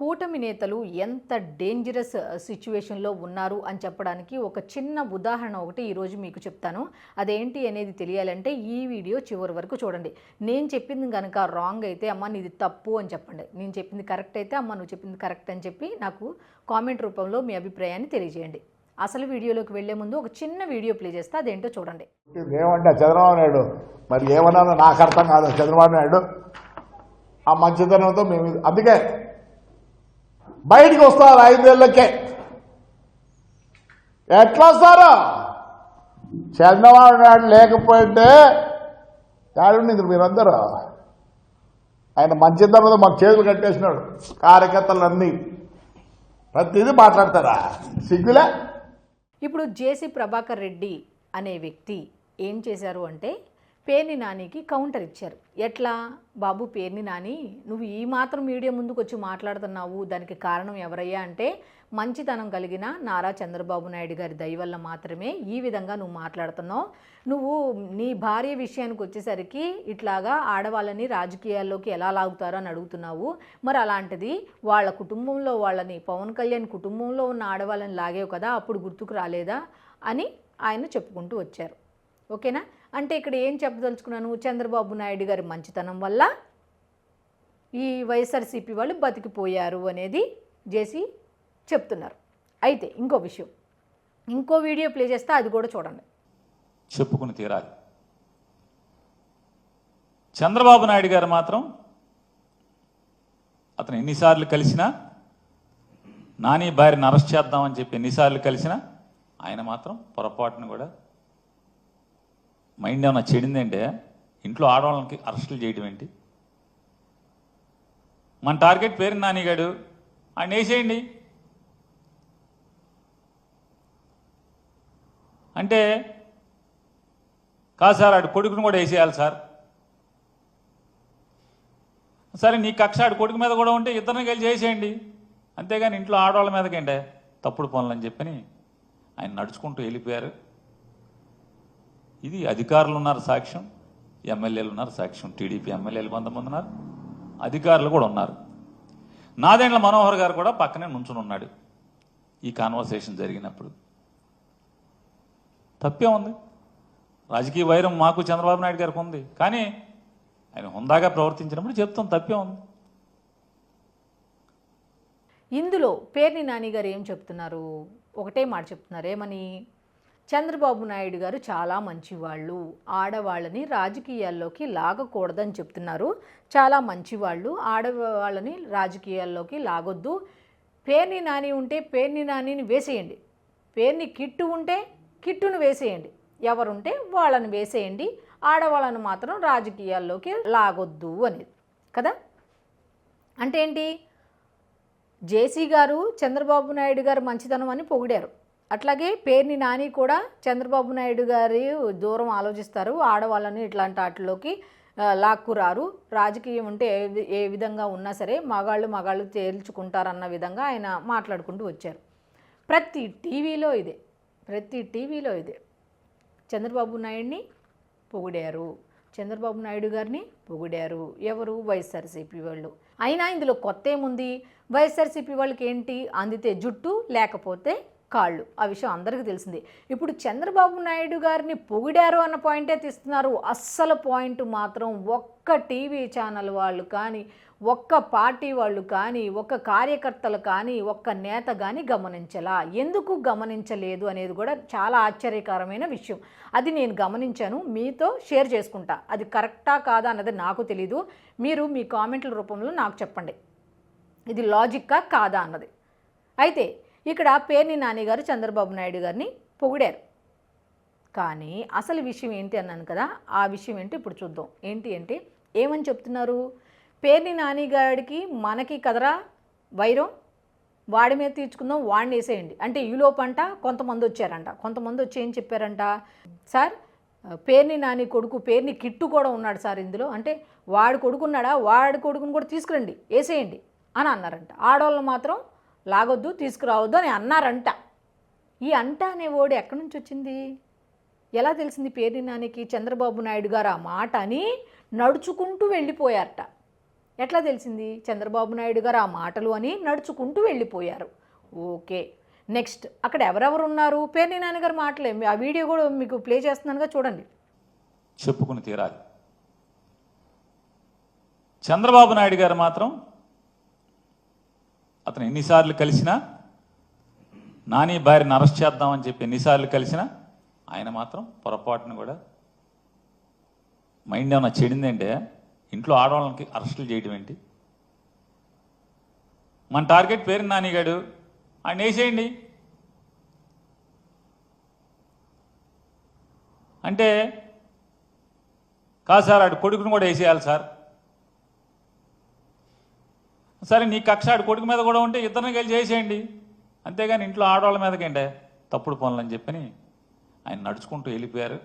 కూటమి నేతలు ఎంత డేంజరస్ సిచ్యువేషన్లో uh, ఉన్నారు అని చెప్పడానికి ఒక చిన్న ఉదాహరణ ఒకటి ఈరోజు మీకు చెప్తాను. అదేంటి అనేది తెలియాలంటే ఈ వీడియో చివరి వరకు చూడండి. నేను చెప్పింది కనుక రాంగ్ అయితే అమ్మ నీది తప్పు అని చెప్పండి. నేను చెప్పింది కరెక్ట్ అయితే అమ్మ నువ్వు చెప్పింది కరెక్ట్ అని చెప్పి నాకు కామెంట్ రూపంలో మీ అభిప్రాయాన్ని తెలియజేయండి. అసలు వీడియోలోకి వెళ్ళే ముందు ఒక చిన్న వీడియో ప్లే చేస్తే అదేంటో చూడండి. ఏమంటే చంద్రబాబు నాయుడు? మరి ఏమన్నా నాకు అర్థం కాదు. చంద్రబాబు నాయుడు? ఆ మంచితనంతో మేము అందుకే బయటికి వస్తారు ఐదేళ్ళకే ఎట్లా వస్తారు చంద్రబాబు నాయుడు లేకపోతే ఏడుంది మీరందరూ. ఆయన మంచి తర్వాత మాకు చేతులు కట్టేసినాడు కార్యకర్తలన్నీ. ప్రతిదీ మాట్లాడతారా? సిగ్గులే? ఇప్పుడు జేసీ ప్రభాకర్ రెడ్డి అనే వ్యక్తి ఏం చేశారు అంటే పేర్ని నానికి కౌంటర్ ఇచ్చారు. ఎట్లా? బాబు పేర్ని నాని నువ్వు ఈ మాత్రం మీడియా ముందుకు వచ్చి మాట్లాడుతున్నావు దానికి కారణం ఎవరయ్యా అంటే మంచితనం కలిగిన నారా చంద్రబాబు నాయుడు గారి దయ వల్ల మాత్రమే ఈ విధంగా నువ్వు మాట్లాడుతున్నావు. నువ్వు నీ భార్య విషయానికి వచ్చేసరికి ఇట్లాగా ఆడవాళ్ళని రాజకీయాల్లోకి ఎలా లాగుతారో అని అడుగుతున్నావు. మరి అలాంటిది వాళ్ళ కుటుంబంలో వాళ్ళని పవన్ కళ్యాణ్ కుటుంబంలో ఉన్న ఆడవాళ్ళని లాగేవు కదా అప్పుడు గుర్తుకు రాలేదా అని ఆయన చెప్పుకుంటూ వచ్చారు. ఓకేనా? అంటే ఇక్కడ ఏం చెప్పదలుచుకున్నాను? చంద్రబాబు నాయుడు గారి మంచితనం వల్ల ఈ వైఎస్ఆర్సీపీ వాళ్ళు బతికిపోయారు అనేది చేసి చెప్తున్నారు. అయితే ఇంకో విషయం. ఇంకో వీడియో ప్లే చేస్తే అది కూడా చూడండి. చెప్పుకుని తీరాలి. చంద్రబాబు నాయుడు గారు మాత్రం అతను ఎన్నిసార్లు కలిసినా నాని భార్యను అరెస్ట్ చేద్దామని చెప్పి ఎన్నిసార్లు కలిసినా ఆయన మాత్రం పొరపాటును కూడా మైండ్ ఏమైనా చెడిందంటే ఇంట్లో ఆడవాళ్ళకి అరెస్టులు చేయడం ఏంటి? మన టార్గెట్ పేరు నానిగాడు ఆయన వేసేయండి అంటే కాదు సార్ ఆడు కొడుకును కూడా వేసేయాలి సార్. సరే నీ కక్ష ఆడు కొడుకు మీద కూడా ఉంటే ఇద్దరిని కలిసి చేసేయండి అంతేగాని ఇంట్లో ఆడవాళ్ళ మీదకేంటే తప్పుడు పనులు అని చెప్పని ఆయన నడుచుకుంటూ వెళ్ళిపోయారు. ఇది అధికారులు ఉన్నారు సాక్ష్యం ఎమ్మెల్యేలు ఉన్నారు సాక్ష్యం టీడీపీ ఎమ్మెల్యేలు కొంతమంది ఉన్నారు అధికారులు కూడా ఉన్నారు. నాదేండ్ల మనోహర్ గారు కూడా పక్కనే నుంచుని ఉన్నాడు ఈ కాన్వర్సేషన్ జరిగినప్పుడు. తప్పే ఉంది. రాజకీయ వైరం మాకు చంద్రబాబు నాయుడు గారికి ఉంది. కానీ ఆయన హుందాగా ప్రవర్తించినప్పుడు చెప్తాం తప్పే ఉంది. ఇందులో పేర్ని నాని గారు ఏం చెప్తున్నారు? ఒకటే మాట చెప్తున్నారు. ఏమని? చంద్రబాబు నాయుడు గారు చాలా మంచివాళ్ళు. ఆడవాళ్ళని రాజకీయాల్లోకి లాగకూడదని చెప్తున్నారు. చాలా మంచివాళ్ళు. ఆడవాళ్ళని రాజకీయాల్లోకి లాగొద్దు. పేర్ని నాని ఉంటే పేర్ని నానిని వేసేయండి. పేర్ని కిట్టు ఉంటే కిట్టును వేసేయండి. ఎవరుంటే వాళ్ళని వేసేయండి. ఆడవాళ్ళను మాత్రం రాజకీయాల్లోకి లాగొద్దు అనేది. కదా? అంటే ఏంటి? జేసీ గారు చంద్రబాబు నాయుడు గారు మంచితనం అని పొగిడారు. అట్లాగే పేర్ని నాని కూడా చంద్రబాబు నాయుడు గారి దూరం ఆలోచిస్తారు. ఆడవాళ్ళని ఇట్లాంటి వాటిలోకి లాక్కురారు. రాజకీయం ఉంటే ఏ వి- ఏ విధంగా ఉన్నా సరే మగాళ్ళు మగాళ్ళు తేల్చుకుంటారన్న విధంగా ఆయన మాట్లాడుకుంటూ వచ్చారు. ప్రతి టీవీలో ఇదే. ప్రతి టీవీలో ఇదే. చంద్రబాబు నాయుడిని పొగిడారు. చంద్రబాబు నాయుడు గారిని పొగిడారు. ఎవరు? వైఎస్ఆర్సీపీ వాళ్ళు. అయినా ఇందులో కొత్త ఏముంది? వైఎస్ఆర్సీపీ వాళ్ళకి ఏంటి అందితే జుట్టు లేకపోతే కాళ్ళు. ఆ విషయం అందరికీ తెలిసిందే. ఇప్పుడు చంద్రబాబు నాయుడు గారిని పొగిడారు అన్న పాయింటే తీస్తున్నారు. అస్సలు పాయింట్ మాత్రం ఒక్క టీవీ ఛానల్ వాళ్ళు కానీ ఒక్క పార్టీ వాళ్ళు కానీ ఒక్క కార్యకర్తలు కానీ ఒక్క నేత కానీ గమనించలా. ఎందుకు గమనించలేదు అనేది కూడా చాలా ఆశ్చర్యకరమైన విషయం. అది నేను గమనించాను. మీతో షేర్ చేసుకుంటా. అది కరెక్టా కాదా అన్నది నాకు తెలీదు. మీరు మీ కామెంట్ల రూపంలో నాకు చెప్పండి. ఇది లాజిక్కా కాదా అన్నది. అయితే ఇక్కడ పేర్ని నాని గారు చంద్రబాబు నాయుడు గారిని పొగిడారు. కానీ అసలు విషయం ఏంటి అన్నాను కదా ఆ విషయం ఏంటి ఇప్పుడు చూద్దాం. ఏంటి అంటే ఏమని చెప్తున్నారు? పేర్ని నాని గారికి మనకి కదరా వైరం? వాడి మీద తీర్చుకుందాం వాడిని వేసేయండి. అంటే ఈలోపంట కొంతమంది వచ్చారంట. కొంతమంది వచ్చి ఏం చెప్పారంట? సార్ పేర్ని నాని కొడుకు పేర్ని కిట్టు కూడా ఉన్నాడు సార్ ఇందులో. అంటే వాడు కొడుకున్నాడా? వాడి కొడుకుని కూడా తీసుకురండి వేసేయండి అని అన్నారంట. ఆడవాళ్ళు మాత్రం లాగొద్దు తీసుకురావద్దు అని అన్నారంట. ఈ అంట అనే ఓడి ఎక్కడి నుంచి వచ్చింది? ఎలా తెలిసింది పేరు నానికి? చంద్రబాబు నాయుడు గారు ఆ మాట అని నడుచుకుంటూ వెళ్ళిపోయారట. ఎట్లా తెలిసింది? చంద్రబాబు నాయుడు గారు ఆ మాటలు అని నడుచుకుంటూ వెళ్ళిపోయారు. ఓకే నెక్స్ట్ అక్కడ ఎవరెవరు ఉన్నారు? పేర్ని నాన్నగారు మాటలే ఆ వీడియో కూడా మీకు ప్లే చేస్తున్నానుగా చూడండి. చెప్పుకుని తీరాలి. చంద్రబాబు నాయుడు గారు మాత్రం అతను ఎన్నిసార్లు కలిసినా నాని భార్యను అరెస్ట్ చేద్దామని చెప్పి ఎన్నిసార్లు కలిసినా ఆయన మాత్రం పొరపాటును కూడా మైండ్ ఏమైనా చెడిందంటే ఇంట్లో ఆడవాళ్ళకి అరెస్టులు చేయడం ఏంటి? మన టార్గెట్ పేరు నానిగాడు ఆయన వేసేయండి అంటే కాదు సార్ ఆడు కొడుకును కూడా వేసేయాలి సార్. సరే నీ కక్ష ఆడు కొడుకు మీద కూడా ఉంటే ఇద్దరిని కలిసి చేసేయండి. అంతేగాని ఇంట్లో ఆడవాళ్ళ మీదకేంటే? తప్పుడు పనులు అని చెప్పని ఆయన నడుచుకుంటూ వెళ్ళిపోయారు.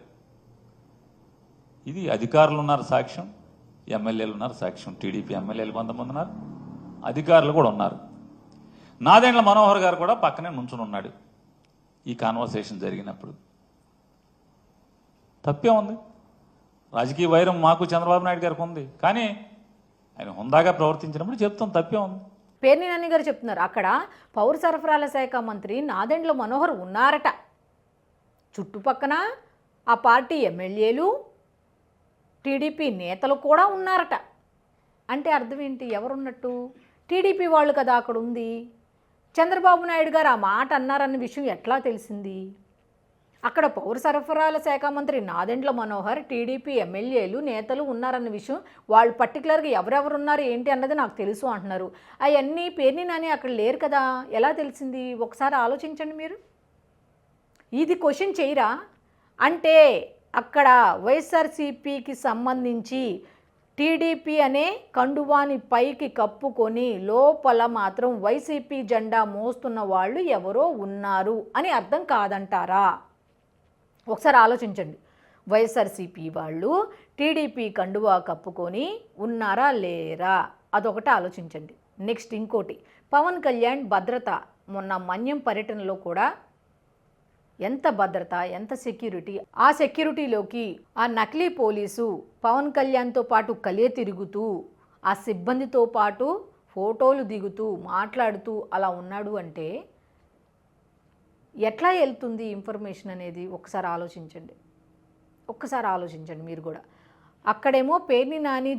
ఇది అధికారులు ఉన్నారు సాక్ష్యం ఎమ్మెల్యేలు ఉన్నారు సాక్ష్యం టీడీపీ ఎమ్మెల్యేలు కొంతమంది ఉన్నారు అధికారులు కూడా ఉన్నారు. నాదేండ్ల మనోహర్ గారు కూడా పక్కనే నుంచుని ఉన్నాడు ఈ కాన్వర్సేషన్ జరిగినప్పుడు. తప్పే ఉంది. రాజకీయ వైరం మాకు చంద్రబాబు నాయుడు గారికి ఉంది. కానీ ఆయన హుందాగా ప్రవర్తించినప్పుడు చెప్తాం తప్పే ఉంది. పేర్ని నాని గారు చెప్తున్నారు. అక్కడ పౌర సరఫరాల శాఖ మంత్రి నాదెండ్ల మనోహర్ ఉన్నారట. చుట్టుపక్కన ఆ పార్టీ ఎమ్మెల్యేలు టీడీపీ నేతలు కూడా ఉన్నారట. అంటే అర్థం ఏంటి? ఎవరున్నట్టు? టీడీపీ వాళ్ళు కదా అక్కడ ఉంది. చంద్రబాబు నాయుడు గారు ఆ మాట అన్నారన్న విషయం ఎట్లా తెలిసింది? అక్కడ పౌర సరఫరాల శాఖ మంత్రి నాదెండ్ల మనోహర్ టీడీపీ ఎమ్మెల్యేలు నేతలు ఉన్నారన్న విషయం వాళ్ళు పర్టికులర్గా ఎవరెవరు ఉన్నారు ఏంటి అన్నది నాకు తెలుసు అంటున్నారు. అవన్నీ పేర్ని నాని అక్కడ లేరు కదా ఎలా తెలిసింది? ఒకసారి ఆలోచించండి మీరు. ఇది క్వశ్చన్ చేయరా? అంటే అక్కడ వైఎస్ఆర్సీపీకి సంబంధించి టీడీపీ అనే కండువాని పైకి కప్పుకొని లోపల మాత్రం వైసీపీ జెండా మోస్తున్న వాళ్ళు ఎవరో ఉన్నారు అని అర్థం కాదంటారా? ఒకసారి ఆలోచించండి. వైఎస్ఆర్సీపీ వాళ్ళు టీడీపీ కండువా కప్పుకొని ఉన్నారా లేరా? అదొకటి ఆలోచించండి. నెక్స్ట్ ఇంకోటి పవన్ కళ్యాణ్ భద్రత మొన్న మన్యం పర్యటనలో కూడా ఎంత భద్రత ఎంత సెక్యూరిటీ? ఆ సెక్యూరిటీలోకి ఆ నకిలీ పోలీసు పవన్ కళ్యాణ్తో పాటు కలియ తిరుగుతూ ఆ సిబ్బందితో పాటు ఫోటోలు దిగుతూ మాట్లాడుతూ అలా ఉన్నాడు అంటే ఎట్లా వెళ్తుంది ఇన్ఫర్మేషన్ అనేది ఒకసారి ఆలోచించండి. ఒక్కసారి ఆలోచించండి మీరు కూడా. అక్కడేమో పేర్ని నాని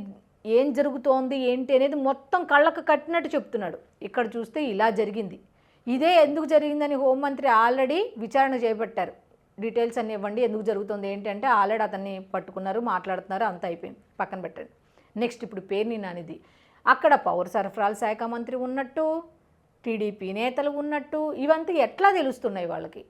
ఏం జరుగుతోంది ఏంటి అనేది మొత్తం కళ్ళకు కట్టినట్టు చెప్తున్నాడు. ఇక్కడ చూస్తే ఇలా జరిగింది. ఇదే ఎందుకు జరిగిందని హోంమంత్రి ఆల్రెడీ విచారణ చేపట్టారు. డీటెయిల్స్ అన్ని ఇవ్వండి ఎందుకు జరుగుతుంది ఏంటంటే ఆల్రెడీ అతన్ని పట్టుకున్నారు మాట్లాడుతున్నారు అంత అయిపోయింది. పక్కన పెట్టండి. నెక్స్ట్ ఇప్పుడు పేర్ని నానిది. అక్కడ పౌర సరఫరాల శాఖ మంత్రి ఉన్నట్టు టీడీపీ నేతలు ఉన్నట్టు ఇవంతా ఎట్లా తెలుస్తున్నాయి వాళ్ళకి?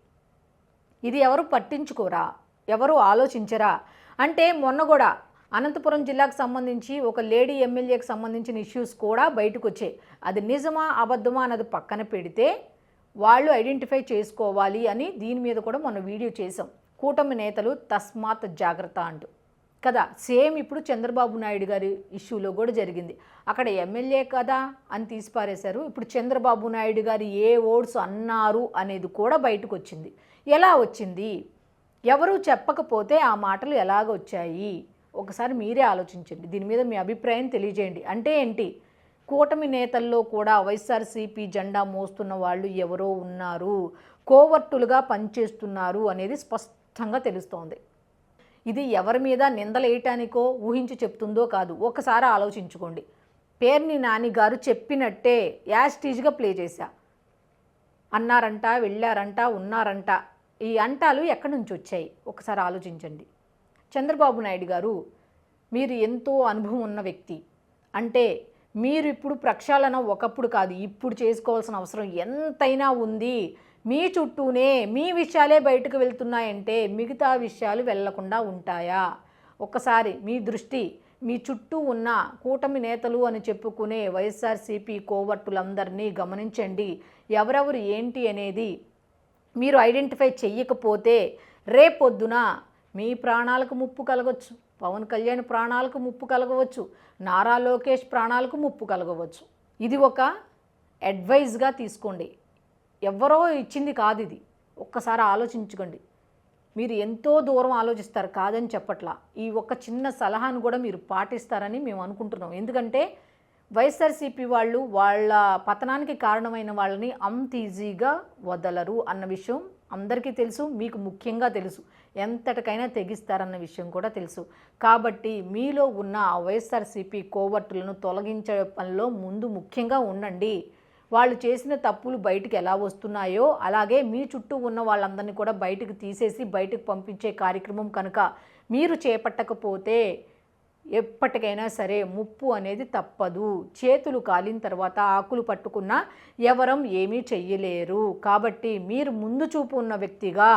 ఇది ఎవరు పట్టించుకోరా? ఎవరు ఆలోచించరా? అంటే మొన్న కూడా అనంతపురం జిల్లాకు సంబంధించి ఒక లేడీ ఎమ్మెల్యేకి సంబంధించిన ఇష్యూస్ కూడా బయటకు వచ్చాయి అది నిజమా అబద్ధమా అన్నది పక్కన పెడితే వాళ్ళు ఐడెంటిఫై చేసుకోవాలి అని దీని మీద కూడా మొన్న వీడియో చేసాం కూటమి నేతలు తస్మాత్ జాగ్రత్త అంటూ. కదా సేమ్ ఇప్పుడు చంద్రబాబు నాయుడు గారి ఇష్యూలో కూడా జరిగింది. అక్కడ ఎమ్మెల్యే కదా అని తీసిపారేశారు. ఇప్పుడు చంద్రబాబు నాయుడు గారు ఏ ఓట్స్ అన్నారు అనేది కూడా బయటకు వచ్చింది. ఎలా వచ్చింది? ఎవరూ చెప్పకపోతే ఆ మాటలు ఎలాగ వచ్చాయి? ఒకసారి మీరే ఆలోచించండి. దీని మీద మీ అభిప్రాయం తెలియజేయండి. అంటే ఏంటి? కూటమి నేతల్లో కూడా వైఎస్ఆర్సీపీ జెండా మోస్తున్న వాళ్ళు ఎవరో ఉన్నారు. కోవర్టులుగా పనిచేస్తున్నారు అనేది స్పష్టంగా తెలుస్తోంది. ఇది ఎవరి మీద నిందలేయటానికో ఊహించి చెప్తుందో కాదు. ఒకసారి ఆలోచించుకోండి. పేర్ని నాని గారు చెప్పినట్టే యాస్టీజ్గా ప్లే చేశా. అన్నారంట వెళ్ళారంట ఉన్నారంట. ఈ అంటాలు ఎక్కడి నుంచి వచ్చాయి? ఒకసారి ఆలోచించండి. చంద్రబాబు నాయుడు గారు మీరు ఎంతో అనుభవం ఉన్న వ్యక్తి. అంటే మీరు ఇప్పుడు ప్రక్షాళన ఒకప్పుడు కాదు ఇప్పుడు చేసుకోవాల్సిన అవసరం ఎంతైనా ఉంది. మీ చుట్టూనే మీ విషయాలే బయటకు వెళ్తున్నాయంటే మిగతా విషయాలు వెళ్ళకుండా ఉంటాయా? ఒక్కసారి మీ దృష్టి మీ చుట్టూ ఉన్న కూటమి నేతలు అని చెప్పుకునే వైఎస్ఆర్సీపీ కోవర్టులందరినీ గమనించండి. ఎవరెవరు ఏంటి అనేది మీరు ఐడెంటిఫై చెయ్యకపోతే రేపొద్దున మీ ప్రాణాలకు ముప్పు కలగవచ్చు పవన్ కళ్యాణ్ ప్రాణాలకు ముప్పు కలగవచ్చు. నారా లోకేష్ ప్రాణాలకు ముప్పు కలగవచ్చు. ఇది ఒక అడ్వైజ్గా తీసుకోండి. ఎవరో ఇచ్చింది కాదు ఇది. ఒక్కసారి ఆలోచించుకోండి. మీరు ఎంతో దూరం ఆలోచిస్తారు కాదని చెప్పట్లా. ఈ ఒక్క చిన్న సలహాను కూడా మీరు పాటిస్తారని మేము అనుకుంటున్నాం. ఎందుకంటే వైఎస్ఆర్సీపీ వాళ్ళు వాళ్ళ పతనానికి కారణమైన వాళ్ళని అంత ఈజీగా వదలరు అన్న విషయం అందరికీ తెలుసు మీకు ముఖ్యంగా తెలుసు. ఎంతటికైనా తెగిస్తారన్న విషయం కూడా తెలుసు. కాబట్టి మీలో ఉన్న ఆ వైఎస్ఆర్సీపీ కోవర్టులను తొలగించే పనిలో ముందు ముఖ్యంగా ఉండండి. వాళ్ళు చేసిన తప్పులు బయటికి ఎలా వస్తున్నాయో అలాగే మీ చుట్టూ ఉన్న వాళ్ళందరినీ కూడా బయటకు తీసేసి బయటకు పంపించే కార్యక్రమం కనుక మీరు చేపట్టకపోతే ఎప్పటికైనా సరే ముప్పు అనేది తప్పదు. చేతులు కాలిన తర్వాత ఆకులు పట్టుకున్నా ఎవరం ఏమీ చెయ్యలేరు. కాబట్టి మీరు ముందు చూపు ఉన్న వ్యక్తిగా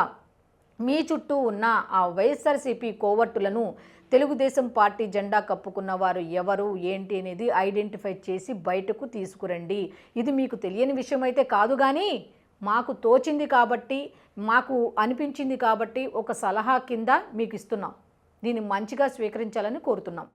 మీ చుట్టూ ఉన్న ఆ వైఎస్ఆర్సీపీ కోవర్టులను తెలుగుదేశం పార్టీ జెండా కప్పుకున్న వారు ఎవరు ఏంటి అనేది ఐడెంటిఫై చేసి బయటకు తీసుకురండి. ఇది మీకు తెలియని విషయం అయితే కాదు కానీ మాకు తోచింది కాబట్టి మాకు అనిపించింది కాబట్టి ఒక సలహా కింద మీకు ఇస్తున్నాం. దీన్ని మంచిగా స్వీకరించాలని కోరుతున్నాం.